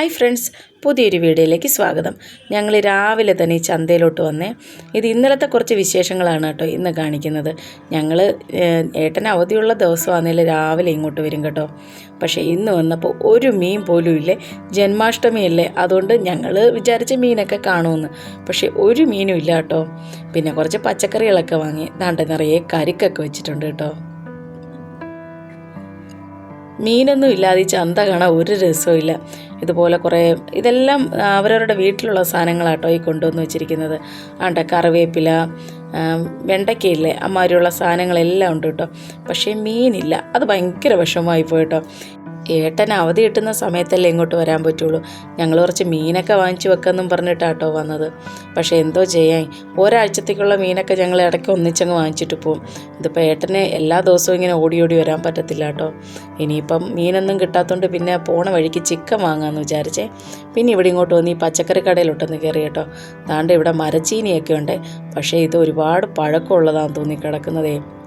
Hi friends പുതിയൊരു വീഡിയോയിലേക്ക് സ്വാഗതം. ഞങ്ങൾ രാവിലെ തന്നെ ഈ ചന്തയിലോട്ട് വന്നേ. ഇത് ഇന്നലത്തെ കുറച്ച് വിശേഷങ്ങളാണ് കേട്ടോ ഇന്ന് കാണിക്കുന്നത്. ഞങ്ങൾ ഏട്ടന് അവധിയുള്ള ദിവസമാണെങ്കിൽ രാവിലെ ഇങ്ങോട്ട് വരും കേട്ടോ. പക്ഷേ ഇന്ന് വന്നപ്പോൾ ഒരു മീൻ പോലും ഇല്ലേ? ജന്മാഷ്ടമിയല്ലേ അതുകൊണ്ട് ഞങ്ങൾ വിചാരിച്ച മീനൊക്കെ കാണുമെന്ന്. പക്ഷേ ഒരു മീനും ഇല്ല കേട്ടോ. പിന്നെ കുറച്ച് പച്ചക്കറികളൊക്കെ വാങ്ങി ദാണ്ട നിറയെ കരിക്കൊക്കെ വെച്ചിട്ടുണ്ട് കേട്ടോ. മീനൊന്നും ഇല്ലാതെ ചന്ത കാണാൻ ഒരു രസവും ഇതുപോലെ കുറേ ഇതെല്ലാം അവരവരുടെ വീട്ടിലുള്ള സാധനങ്ങളാട്ടോ ഈ കൊണ്ടുവന്ന് വെച്ചിരിക്കുന്നത്. ആണ്ട കറിവേപ്പില വെണ്ടയ്ക്കയില്ലേ അമ്മാതിരിയുള്ള സാധനങ്ങളെല്ലാം ഉണ്ട് കേട്ടോ. പക്ഷേ മീനില്ല. അത് ഭയങ്കര വിഷമമായി പോയിട്ടോ ഏട്ടൻ അവധി കിട്ടുന്ന സമയത്തല്ലേ ഇങ്ങോട്ട് വരാൻ പറ്റുള്ളൂ. ഞങ്ങൾ കുറച്ച് മീനൊക്കെ വാങ്ങിച്ചു വെക്കാമെന്നും പറഞ്ഞിട്ടാട്ടോ വന്നത്. പക്ഷേ എന്തോ ചെയ്യാൻ ഒരാഴ്ചത്തേക്കുള്ള മീനൊക്കെ ഞങ്ങൾ ഇടയ്ക്ക് ഒന്നിച്ചങ്ങ് വാങ്ങിച്ചിട്ട് പോകും ഇതിപ്പോൾ ഏട്ടന് എല്ലാ ദിവസവും ഇങ്ങനെ ഓടി ഓടി വരാൻ പറ്റത്തില്ല കേട്ടോ ഇനിയിപ്പം മീനൊന്നും കിട്ടാത്തതുകൊണ്ട് പിന്നെ പോണ വഴിക്ക് ചിക്കൻ വാങ്ങാമെന്ന് വിചാരിച്ചേ. പിന്നെ ഇവിടെ ഇങ്ങോട്ട് വന്ന് ഈ പച്ചക്കറി കടയിലോട്ടൊന്ന് കയറി കേട്ടോ. താണ്ട് ഇവിടെ മരച്ചീനിയൊക്കെ ഉണ്ട്. പക്ഷേ ഇത് ഒരുപാട് പഴക്കമുള്ളതാണെന്ന് തോന്നി കിടക്കുന്നതേ.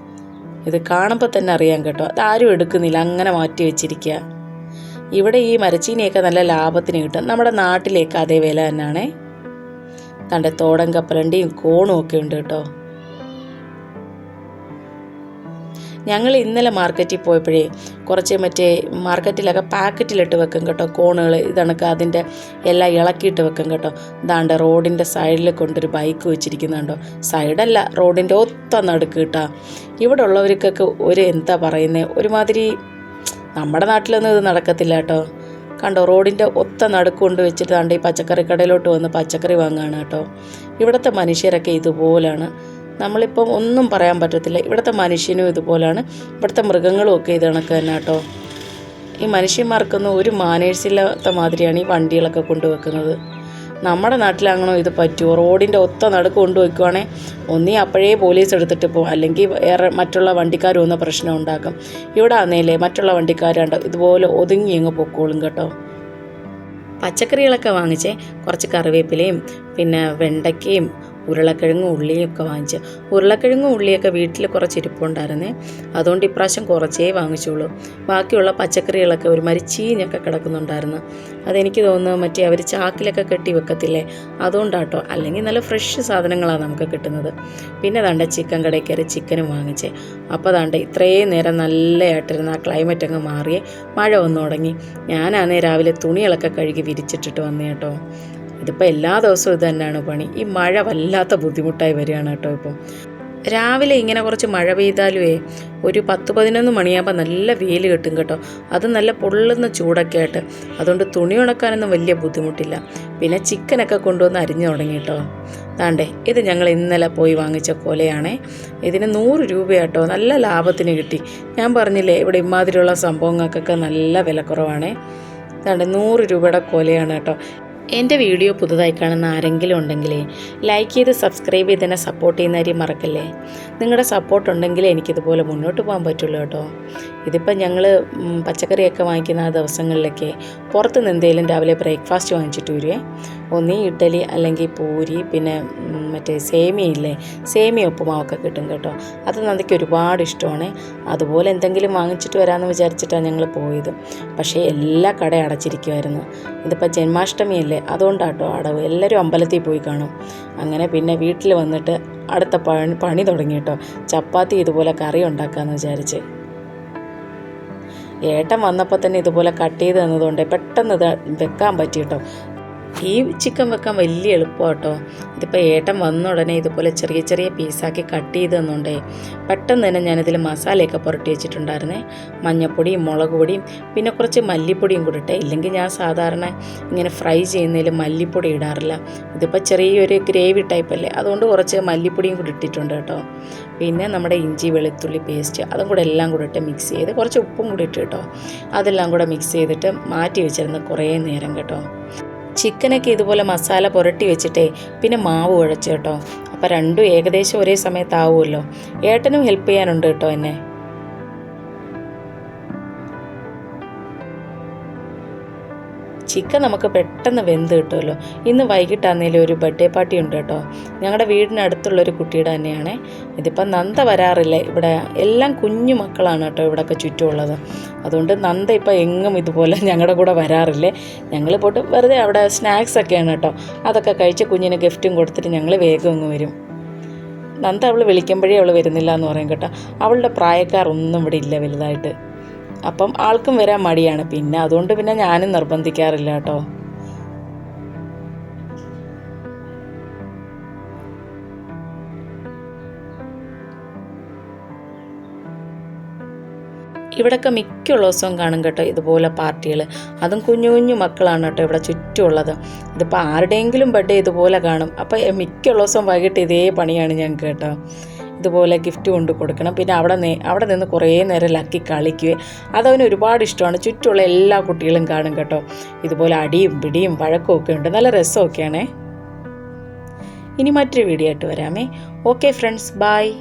ഇത് കാണുമ്പോൾ തന്നെ അറിയാം കേട്ടോ. അത് ആരും എടുക്കുന്നില്ല. അങ്ങനെ മാറ്റി വെച്ചിരിക്കുക ഇവിടെ ഈ മരച്ചീനിയൊക്കെ നല്ല ലാഭത്തിന് കിട്ടും. നമ്മുടെ നാട്ടിലേക്ക് അതേ വില തന്നെയാണേ തന്റെ തോടൻ കപ്പലണ്ടിയും കോണും ഒക്കെ ഉണ്ട് കേട്ടോ. ഞങ്ങൾ ഇന്നലെ മാർക്കറ്റിൽ പോയപ്പോഴേ കുറച്ച് മറ്റേ മാർക്കറ്റിലൊക്കെ പാക്കറ്റിലിട്ട് വെക്കും കേട്ടോ കോണുകൾ ഇതണക്ക് അതിന്റെ എല്ലാം ഇളക്കിയിട്ട് വെക്കും കേട്ടോ. ദാണ്ട് റോഡിന്റെ സൈഡിൽ കൊണ്ടൊരു ബൈക്ക് വെച്ചിരിക്കുന്നുണ്ടോ സൈഡല്ല റോഡിന്റെ ഒത്ത നടുക്ക് കേട്ടോ. ഇവിടെ ഉള്ളവർക്കൊക്കെ ഒരു എന്താ പറയുന്നത് ഒരുമാതിരി നമ്മുടെ നാട്ടിലൊന്നും ഇത് നടക്കത്തില്ല കേട്ടോ. കണ്ടോ റോഡിന്റെ ഒത്ത നടുക്ക് കൊണ്ട് വെച്ചിട്ട് ദാണ്ട് ഈ പച്ചക്കറി കടയിലോട്ട് വന്ന് പച്ചക്കറി വാങ്ങുകയാണ് കേട്ടോ. ഇവിടുത്തെ മനുഷ്യരൊക്കെ ഇതുപോലാണ്. നമ്മളിപ്പം ഒന്നും പറയാൻ പറ്റത്തില്ല. ഇവിടുത്തെ മനുഷ്യനും ഇതുപോലെയാണ് ഇവിടുത്തെ മൃഗങ്ങളും ഒക്കെ ഇത് കണക്ക് തന്നെ കേട്ടോ ഈ മനുഷ്യന്മാർക്കൊന്നും ഒരു മാനേഴ്സില്ലാത്ത മാതിരിയാണ് ഈ വണ്ടികളൊക്കെ കൊണ്ടുവെക്കുന്നത്. നമ്മുടെ നാട്ടിലാങ്ങണോ ഇത് പറ്റുമോ റോഡിന്റെ ഒത്ത നടുക്ക് കൊണ്ടുവയ്ക്കുവാണെങ്കിൽ ഒന്നീ അപ്പോഴേ പോലീസ് എടുത്തിട്ട് പോകും അല്ലെങ്കിൽ വേറെ മറ്റുള്ള വണ്ടിക്കാർ വന്ന പ്രശ്നം ഉണ്ടാക്കും. ഇവിടെ ആന്നേലേ മറ്റുള്ള വണ്ടിക്കാരുണ്ട് ഇതുപോലെ ഒതുങ്ങി അങ്ങ് പൊക്കോളും കേട്ടോ. പച്ചക്കറികളൊക്കെ വാങ്ങിച്ച്. കുറച്ച് കറിവേപ്പിലയും പിന്നെ വെണ്ടയ്ക്കയും ഉരുളക്കിഴങ്ങും ഉള്ളിയൊക്കെ വാങ്ങിച്ച് ഉരുളക്കിഴങ്ങും ഉള്ളിയൊക്കെ വീട്ടിൽ കുറച്ച് ഇരിപ്പുണ്ടായിരുന്നേ. അതുകൊണ്ട് ഇപ്രാവശ്യം കുറച്ചേ വാങ്ങിച്ചുള്ളൂ. ബാക്കിയുള്ള പച്ചക്കറികളൊക്കെ ഒരു ചീഞ്ഞൊക്കെ കിടക്കുന്നുണ്ടായിരുന്നു. അതെനിക്ക് തോന്നുന്നു മറ്റേ അവർ ചാക്കിലൊക്കെ കെട്ടി വെക്കത്തില്ലേ? അതുകൊണ്ടാട്ടോ. അല്ലെങ്കിൽ നല്ല ഫ്രഷ് സാധനങ്ങളാണ് നമുക്ക് കിട്ടുന്നത്. പിന്നെ ദാണ്ട ചിക്കൻ കടയിൽ കയറി ചിക്കനും വാങ്ങിച്ചേ. അപ്പോൾ ദാണ്ട ഇത്രയും നേരം നല്ലതായിട്ടിരുന്ന ആ ക്ലൈമറ്റ് അങ്ങ് മാറിയേ. മഴ വന്നു തുടങ്ങി. ഞാനാണേ രാവിലെ തുണികളൊക്കെ കഴുകി വിരിച്ചിട്ടിട്ട് വന്നേ കേട്ടോ. ഇതിപ്പോൾ എല്ലാ ദിവസവും ഇത് തന്നെയാണ് പണി. ഈ മഴ വല്ലാത്ത ബുദ്ധിമുട്ടായി വരികയാണ് കേട്ടോ ഇപ്പം. രാവിലെ ഇങ്ങനെ കുറച്ച് മഴ പെയ്താലുമേ ഒരു പത്ത് പതിനൊന്ന് മണിയാകുമ്പോൾ നല്ല വെയിൽ കിട്ടും കേട്ടോ. അത് നല്ല പൊള്ളുന്ന ചൂടൊക്കെ ആയിട്ട്. അതുകൊണ്ട് തുണി ഉണക്കാനൊന്നും വലിയ ബുദ്ധിമുട്ടില്ല. പിന്നെ ചിക്കനൊക്കെ കൊണ്ടുവന്ന് അരിഞ്ഞു തുടങ്ങി കേട്ടോ. താണ്ടേ ഇത് ഞങ്ങൾ ഇന്നലെ പോയി വാങ്ങിച്ച കൊലയാണേ. ഇതിന് നൂറ് രൂപയാട്ടോ. നല്ല ലാഭത്തിന് കിട്ടി. ഞാൻ പറഞ്ഞില്ലേ ഇവിടെ ഇമാതിരിയുള്ള സംഭവങ്ങൾക്കൊക്കെ നല്ല വിലക്കുറവാണേ. താണ്ടേ നൂറ് രൂപയുടെ കൊലയാണ് കേട്ടോ. എന്റെ വീഡിയോ പുതുതായി കാണുന്ന ആരെങ്കിലും ഉണ്ടെങ്കിൽ ലൈക്ക് ചെയ്ത് സബ്സ്ക്രൈബ് ചെയ്ത് തന്നെ സപ്പോർട്ട് ചെയ്യുന്ന കാര്യം മറക്കല്ലേ? നിങ്ങളുടെ സപ്പോർട്ട് ഉണ്ടെങ്കിലേ എനിക്കിതുപോലെ മുന്നോട്ട് പോകാൻ പറ്റുള്ളൂ കേട്ടോ. ഇതിപ്പോൾ ഞങ്ങൾ പച്ചക്കറിയൊക്കെ വാങ്ങിക്കുന്ന ആ ദിവസങ്ങളിലൊക്കെ പുറത്ത് നിന്ന് എന്തെങ്കിലും രാവിലെ ബ്രേക്ക്ഫാസ്റ്റ് വാങ്ങിച്ചിട്ട് വരുവേ ഒന്നീ ഇഡ്ഡലി അല്ലെങ്കിൽ പൂരി പിന്നെ മറ്റേ സേമിയ ഇല്ലേ? സേമിയ ഉപ്പുമാവൊക്കെ കിട്ടും കേട്ടോ. അത് നന്ദിക്ക് ഒരുപാട് ഇഷ്ടമാണ്. അതുപോലെ എന്തെങ്കിലും വാങ്ങിച്ചിട്ട് വരാമെന്ന് വിചാരിച്ചിട്ടാണ് ഞങ്ങൾ പോയത്. പക്ഷേ എല്ലാ കടയും അടച്ചിരിക്കുമായിരുന്നു ഇതിപ്പോൾ ജന്മാഷ്ടമിയല്ലേ അതുകൊണ്ടാട്ടോ അടവ്. എല്ലാവരും അമ്പലത്തിൽ പോയി കാണും. അങ്ങനെ പിന്നെ വീട്ടിൽ വന്നിട്ട് അടുത്ത പണി പണി തുടങ്ങി കേട്ടോ ചപ്പാത്തി ഇതുപോലെ കറി ഉണ്ടാക്കാമെന്ന് വിചാരിച്ച്. ഏട്ടൻ വന്നപ്പോൾ തന്നെ ഇതുപോലെ കട്ട് ചെയ്ത് തന്നതുകൊണ്ട് പെട്ടെന്ന് ഇത് വെക്കാൻ പറ്റി കേട്ടോ ഈ ചിക്കൻ വെക്കാൻ വലിയ എളുപ്പം കേട്ടോ ഇതിപ്പോൾ ഏട്ടൻ വന്ന ഉടനെ ഇതുപോലെ ചെറിയ ചെറിയ പീസാക്കി കട്ട് ചെയ്ത് തന്നുകൊണ്ടേ പെട്ടെന്ന് തന്നെ ഞാനിതിൽ മസാലയൊക്കെ പുരട്ടി വെച്ചിട്ടുണ്ടായിരുന്നേ. മഞ്ഞപ്പൊടിയും മുളക് പൊടിയും പിന്നെ കുറച്ച് മല്ലിപ്പൊടിയും കൂടി ഇട്ടേ. ഇല്ലെങ്കിൽ ഞാൻ സാധാരണ ഇങ്ങനെ ഫ്രൈ ചെയ്യുന്നതിൽ മല്ലിപ്പൊടി ഇടാറില്ല. ഇതിപ്പോൾ ചെറിയൊരു ഗ്രേവി ടൈപ്പ് അല്ലേ? അതുകൊണ്ട് കുറച്ച് മല്ലിപ്പൊടിയും കൂടി ഇട്ടിട്ടുണ്ട് കേട്ടോ. പിന്നെ നമ്മുടെ ഇഞ്ചി വെളുത്തുള്ളി പേസ്റ്റ് അതും കൂടെ എല്ലാം കൂടെ ഇട്ട് മിക്സ് ചെയ്ത് കുറച്ച് ഉപ്പും കൂടി ഇട്ട് കേട്ടോ. അതെല്ലാം കൂടെ മിക്സ് ചെയ്തിട്ട് മാറ്റി വെച്ചിരുന്ന കുറേ നേരം കേട്ടോ. ചിക്കനൊക്കെ ഇതുപോലെ മസാല പുരട്ടി വെച്ചിട്ടേ പിന്നെ മാവ് കുഴച്ച് കേട്ടോ. അപ്പോൾ രണ്ടും ഏകദേശം ഒരേ സമയത്താവുമല്ലോ. ഏട്ടനും ഹെൽപ്പ് ചെയ്യാനുണ്ട് കേട്ടോ എന്നെ. ചിക്കൻ നമുക്ക് പെട്ടെന്ന് വെന്ത് കിട്ടുമല്ലോ. ഇന്ന് വൈകിട്ടാന്നേലും ഒരു ബർത്ത്ഡേ പാർട്ടി ഉണ്ട് കേട്ടോ. ഞങ്ങളുടെ വീടിനടുത്തുള്ള ഒരു കുട്ടിയുടെ തന്നെയാണ് ഇതിപ്പം നന്ദ വരാറില്ല. ഇവിടെ എല്ലാം കുഞ്ഞു മക്കളാണ് കേട്ടോ ഇവിടെയൊക്കെ ചുറ്റുമുള്ളത്. അതുകൊണ്ട് നന്ദ ഇപ്പം എങ്ങും ഇതുപോലെ ഞങ്ങളുടെ കൂടെ വരാറില്ല. ഞങ്ങൾ പോട്ട് വെറുതെ അവിടെ സ്നാക്സ് ഒക്കെയാണ് കേട്ടോ. അതൊക്കെ കഴിച്ച് കുഞ്ഞിന് ഗിഫ്റ്റും കൊടുത്തിട്ട് ഞങ്ങൾ വേഗം അങ്ങ് വരും. നന്ദ അവൾ വിളിക്കുമ്പോഴേ അവൾ വരുന്നില്ല എന്ന് പറയും കേട്ടോ. അവളുടെ പ്രായക്കാർ ഒന്നും ഇവിടെ ഇല്ല വലുതായിട്ട്. അപ്പം ആൾക്കും വരാൻ മടിയാണ്. പിന്നെ അതുകൊണ്ട് പിന്നെ ഞാനും നിർബന്ധിക്കാറില്ല കേട്ടോ. ഇവിടെയൊക്കെ മിക്കുള്ള ദിവസവും കാണും കേട്ടോ ഇതുപോലെ പാർട്ടികൾ അതും കുഞ്ഞു കുഞ്ഞു മക്കളാണ് കേട്ടോ ഇവിടെ ചുറ്റുമുള്ളത്. ഇതിപ്പോൾ ആരുടെയെങ്കിലും ബർത്ത്ഡേ ഇതുപോലെ കാണും. അപ്പോൾ മിക്കുള്ള ദിവസവും വൈകിട്ട് ഇതേ പണിയാണ് ഞങ്ങൾക്ക് കേട്ടോ. ഇതുപോലെ ഗിഫ്റ്റ് കൊണ്ട് കൊടുക്കണം. പിന്നെ അവിടെ അവിടെ നിന്ന് കുറേ നേരം ലക്കി കളിക്കുകയും അതവന് ഒരുപാട് ഇഷ്ടമാണ്. ചുറ്റുമുള്ള എല്ലാ കുട്ടികളും കാണും കേട്ടോ. ഇതുപോലെ അടിയും പിടിയും വഴക്കും ഒക്കെ ഉണ്ട്. നല്ല രസമൊക്കെയാണേ. ഇനി മറ്റൊരു വീഡിയോ ആയിട്ട് വരാമേ. Okay friends bye